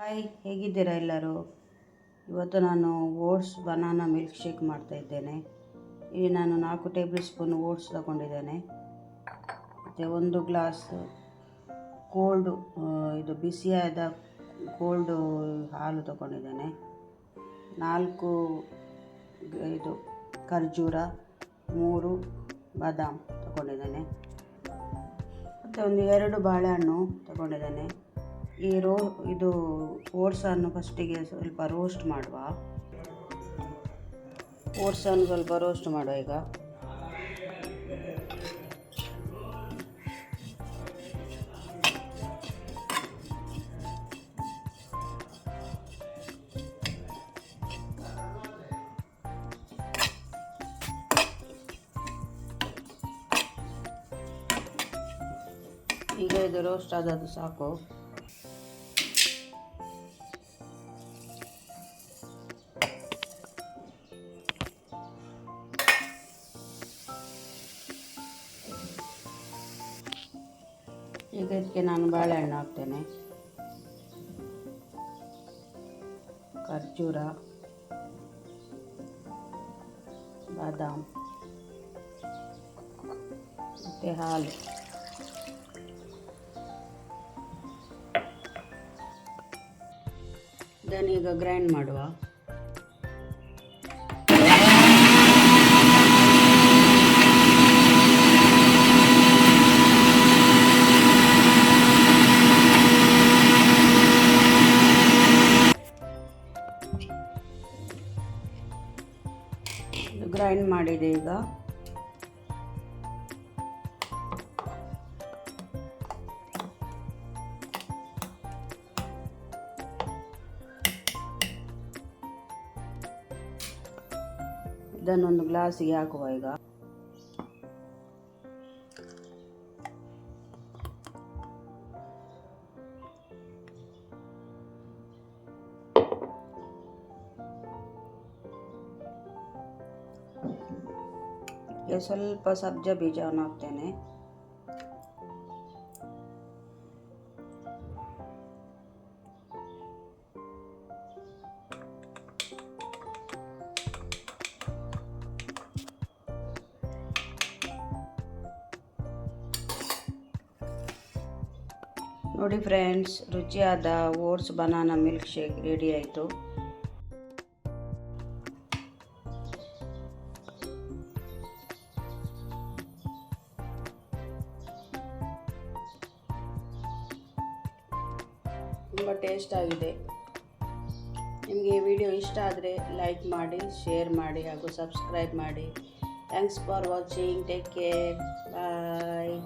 Hi, ಹೇಗಿದ್ದೀರಾ ಎಲ್ಲರೂ? ಇವತ್ತು ನಾನು ಓಟ್ಸ್ ಬನಾನಾ ಮಿಲ್ಕ್ ಶೇಕ್ ಮಾಡ್ತಾ ಇದ್ದೇನೆ ಇಲ್ಲಿ ನಾನು ನಾಲ್ಕು ಟೇಬಲ್ ಸ್ಪೂನ್ ಓಟ್ಸ್ ತಗೊಂಡಿದ್ದೇನೆ. ಮತ್ತು ಒಂದು ಗ್ಲಾಸ್ ಕೋಲ್ಡು ಇದು ಬಿಸಿಯಾದ ಕೋಲ್ಡು ಹಾಲು ತಗೊಂಡಿದ್ದೇನೆ. ನಾಲ್ಕು ಇದು ಖರ್ಜೂರ, ಮೂರು ಬಾದಾಮ್ ತಗೊಂಡಿದ್ದೇನೆ. ಮತ್ತು ಒಂದು ಎರಡು ಬಾಳೆಹಣ್ಣು ತಗೊಂಡಿದ್ದೇನೆ. ಈ ರೋ, ಇದು ಓಟ್ಸನ್ನು ಫಸ್ಟಿಗೆ ಸ್ವಲ್ಪ ರೋಸ್ಟ್ ಮಾಡುವ. ಓಟ್ಸನ್ನು ಸ್ವಲ್ಪ ರೋಸ್ಟ್ ಮಾಡುವ ಈಗ. ಈಗ ಇದು ರೋಸ್ಟ್ ಆದದ್ದು ಸಾಕು. ಈಗ ಇದಕ್ಕೆ ನಾನು ಬಾಳೆಹಣ್ಣು ಹಾಕ್ತೇನೆ. ಖರ್ಜೂರ ಬಾದಾಮ್ ಮತ್ತು ಹಾಲು. ಇದನ್ನು ಈಗ ಗ್ರೈಂಡ್ ಮಾಡುವ. ಗ್ರೈಂಡ್ ಮಾಡಿದೆ ಈಗ. ಇದನ್ನೊಂದು ಗ್ಲಾಸಿಗೆ ಹಾಕುವ ಈಗ. ಈಗ ಸ್ವಲ್ಪ ಸಬ್ಜ ಬೀಜವನ್ನು ಹಾಕ್ತೇನೆ ನೋಡಿ ಫ್ರೆಂಡ್ಸ್ ರುಚಿಯಾದ oats banana milk shake ready ಆಯಿತು. ತುಂಬ ಟೇಸ್ಟ್ ಆಗಿದೆ. ನಿಮಗೆ ವಿಡಿಯೋ ಇಷ್ಟ ಆದರೆ ಲೈಕ್ ಮಾಡಿ, ಶೇರ್ ಮಾಡಿ ಹಾಗೂ ಸಬ್ಸ್ಕ್ರೈಬ್ ಮಾಡಿ. Thanks for watching. Take care. Bye.